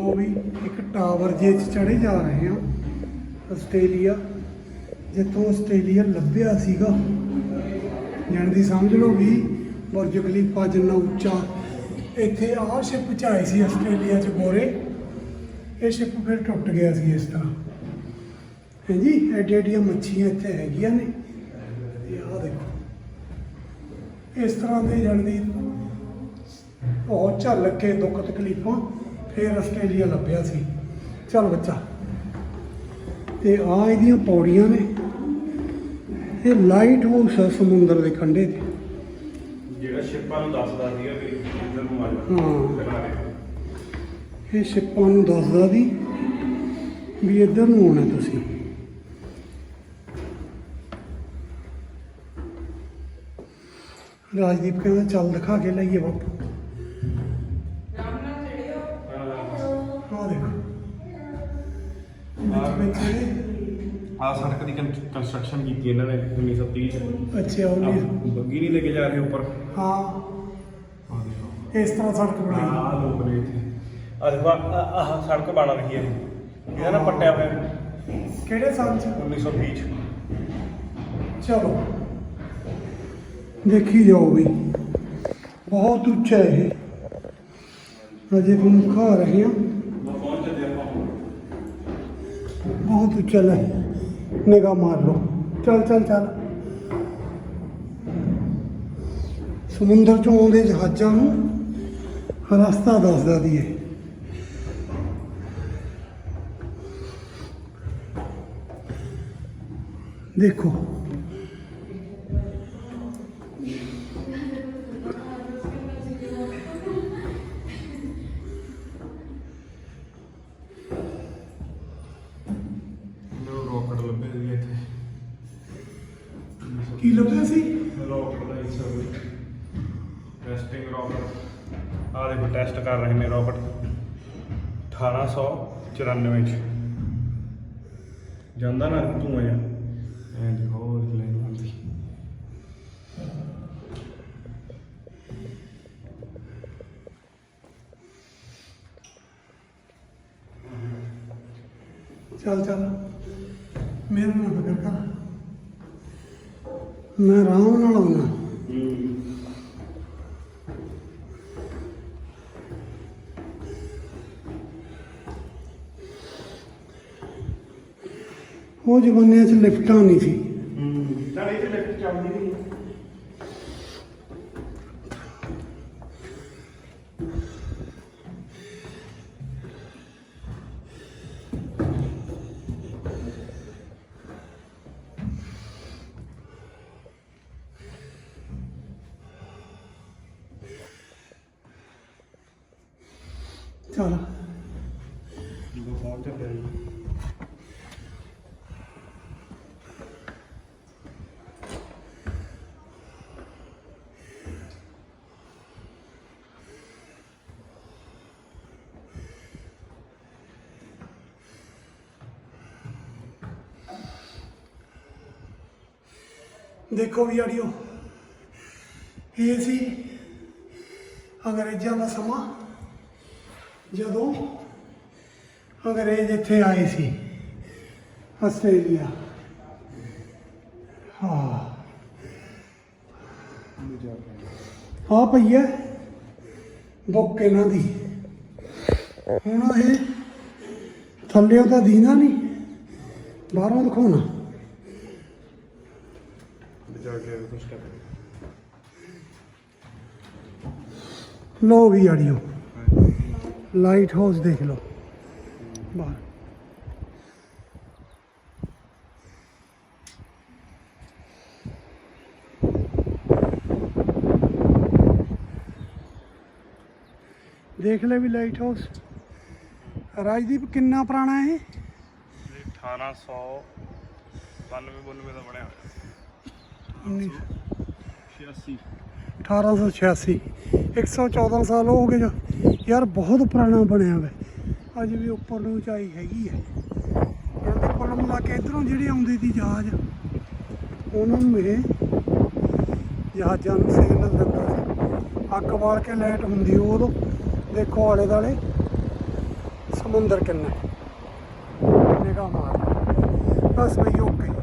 ਉਹ ਵੀ ਇੱਕ ਟਾਵਰ ਜੇ ਚੜੇ ਜਾ ਰਹੇ ਹਾਂ, ਆਸਟ੍ਰੇਲੀਆ, ਜਿੱਥੋਂ ਆਸਟ੍ਰੇਲੀਆ ਲੱਭਿਆ ਸੀਗਾ। ਜਾਣ ਦੀ ਸਮਝ ਲਓ ਵੀ ਬੁਰਜ ਖਲੀਫਾ ਜਿੰਨਾ ਉੱਚਾ। ਇੱਥੇ ਆਹ ਸ਼ਿਪ ਚ ਸੀ ਆਸਟ੍ਰੇਲੀਆ ਚ ਗੋਰੇ। ਇਹ ਸ਼ਿਪ ਫਿਰ ਟੁੱਟ ਗਿਆ ਸੀ ਇਸ ਤਰ੍ਹਾਂ। ਹਾਂਜੀ ਐਡੀ ਐਡੀਆਂ ਮੱਛੀਆਂ ਇੱਥੇ ਹੈਗੀਆਂ ਨੇ। ਤੇ ਆਹ ਦੇਖੋ। ਇਸ ਤਰ੍ਹਾਂ ਦੇ ਜਾਣ ਦੀ ਬਹੁਤ ਝੱਲ ਕੇ ਦੁੱਖ ਤਕਲੀਫਾਂ ਫਿਰ ਆਸਟ੍ਰੇਲੀਆ ਲੱਭਿਆ ਸੀ। ਚੱਲ ਬੱਚਾ। ਤੇ ਆ ਇਹਦੀਆਂ ਪੌੜੀਆਂ ਨੇ। ਇਹ ਲਾਈਟ ਹਾਊਸ ਆ ਸਮੁੰਦਰ ਦੇ ਕੰਢੇ ਤੇ। ਜਿਹੜਾ ਸ਼ਿਪਾਂ ਨੂੰ ਦੱਸਦਾ ਸੀਗਾ ਵੀ ਇੱਧਰ ਨੂੰ ਆ ਜਾ। ਹਾਂ। ਇਹ ਸ਼ਿਪਾਂ ਨੂੰ ਦੱਸਦਾ ਦੀ ਵੀ ਇੱਧਰ ਨੂੰ ਆਉਣਾ ਤੁਸੀਂ। ਰਾਜਦੀਪ ਕਹਿੰਦਾ ਚੱਲ ਦਿਖਾ ਕੇ ਲਈਏ ਬਾਪੂ। ਵਿੱਚ ਇਹ- ਆ ਸੜਕ ਦੀ ਕੰਸਟਰਕਸ਼ਨ ਕੀਤੀ ਇਹਨਾਂ ਨੇ 1930 ਚ। ਅੱਛਾ ਉਹ ਆਹ ਵੀ- ਬੱਗੀ ਨਹੀਂ ਲੈ ਕੇ ਜਾ ਰਹੇ ਉੱਪਰ। ਹਾਂ। ਆ ਦੇਖੋ। ਇਸ ਤਰ੍ਹਾਂ ਸੜਕ ਬਣਾਈ। ਆ ਲੋਕ ਨੇ ਇੱਥੇ। ਆ ਦੇਖੋ ਆਹ- ਆਹ ਸੜਕ ਬਣ ਰਹੀ ਹੈ। ਇਹਦਾ ਨਾ ਪੱਟਿਆ ਹੋਇਆ। ਕਿਹੜੇ ਸਾਲ ਚ? 1920 ਚ। ਚਲੋ। ਦੇਖੀ ਜਾਓ ਵੀ। ਬਹੁਤ ਉੱਚਾ ਹੈ ਇਹ। ਅਜੇ ਤੁਹਾਨੂੰ ਦਿਖਾ ਰਹੇ ਹਾਂ। ਬਹੁਤ ਉੱਚਾ ਲੈ ਨਿਗਾਹ ਮਾਰ ਲਓ। ਚੱਲ ਚੱਲ ਚੱਲ। ਸਮੁੰਦਰ ਚੋਂ ਆਉਂਦੇ ਜਹਾਜ਼ਾਂ ਨੂੰ ਰਸਤਾ ਦੱਸਦਾ ਦੀ ਹੈ ਦੇਖੋ ਕੀ ਲੱਭਿਆ ਸੀ? ਰੋਕਟ ਦਾ ਹਿੱਸਾ ਟੈਸਟਿੰਗ ਰੋਕਟ ਆ ਦੇਖੋ ਟੈਸਟ ਕਰ ਰਹੇ ਨੇ ਰੋਕਟ 1894 ਚ। ਜਾਂਦਾ ਨਾ ਤੂੰ ਆ ਐਂ ਦੇਖੋ ਲਾਈਨ ਹੁੰਦੀ ਚੱਲ ਚੱਲ। ਮੇਰੇ ਨਾਲ ਫਿਕਰ ਕਰ। ਮੈਂ ਆਰਾਮ ਨਾਲ ਆਉਣਾ ਉਹ ਜ਼ਮਾਨੇ 'ਚ ਲਿਫਟਾਂ ਨਹੀਂ ਸੀ। ਚੱਲ ਇਹ ਲਿਫਟ ਚੱਲਦੀ ਨਹੀਂ। ਚੱਲ। ਜਦੋਂ ਪਹੁੰਚ ਚੱਲਿਆ ਜੀ ਦੇਖੋ ਵੀ ਆੜੀਓ ਇਹ ਸੀ ਅੰਗਰੇਜ਼ਾਂ ਦਾ ਸਮਾਂ। ਜਦੋਂ ਅੰਗਰੇਜ਼ ਇੱਥੇ ਆਏ ਸੀ ਆਸਟ੍ਰੇਲੀਆ। ਹਾਂ। ਆ ਪਈ ਹੈ ਬੁੱਕ ਇਹਨਾਂ ਦੀ। ਹੁਣ ਇਹ ਥੱਲੇ ਤਾਂ ਦੀਨਾ ਨਹੀਂ ਬਾਹਰੋਂ ਦਿਖਾਉਣਾ। ਜਾ ਕੇ ਕੁਝ ਕਰ ਲੋ ਵੀ ਆੜੀਓ। ਲਾਈਟ ਹਾਊਸ ਦੇਖ ਲਓ। ਬਾਹਰ ਦੇਖ ਲੈ ਵੀ ਲਾਈਟ ਹਾਊਸ। ਰਾਜਦੀਪ ਕਿੰਨਾ ਪੁਰਾਣਾ ਹੈ ਇਹ? 1892 92 ਦਾ ਬਣਿਆ 86 1886 114 ਸਾਲ ਹੋ ਗਏ ਜੋ। ਯਾਰ ਬਹੁਤ ਪੁਰਾਣਾ ਬਣਿਆ ਵਾ। ਅੱਜ ਵੀ ਉੱਪਰ ਨੂੰ ਉਚਾਈ ਹੈਗੀ ਹੈ ਕਹਿੰਦੇ ਕੁੱਲ ਮਿਲਾ ਕੇ ਇਧਰੋਂ ਜਿਹੜੇ ਆਉਂਦੇ ਸੀ ਜਹਾਜ਼, ਉਹਨਾਂ ਨੂੰ ਇਹ ਜਹਾਜ਼ਾਂ ਨੂੰ ਸਿਗਨਲ ਦਿੰਦਾ ਸੀ। ਅੱਗ ਬਾਲ ਕੇ ਲਾਈਟ ਹੁੰਦੀ ਉਦੋਂ। ਦੇਖੋ ਆਲੇ ਦਾਲੇ ਸਮੁੰਦਰ ਕਿੰਨਾ। ਨਿਗਾਹ ਮਾਰ। ਬਸ ਬਈ ਓਕੇ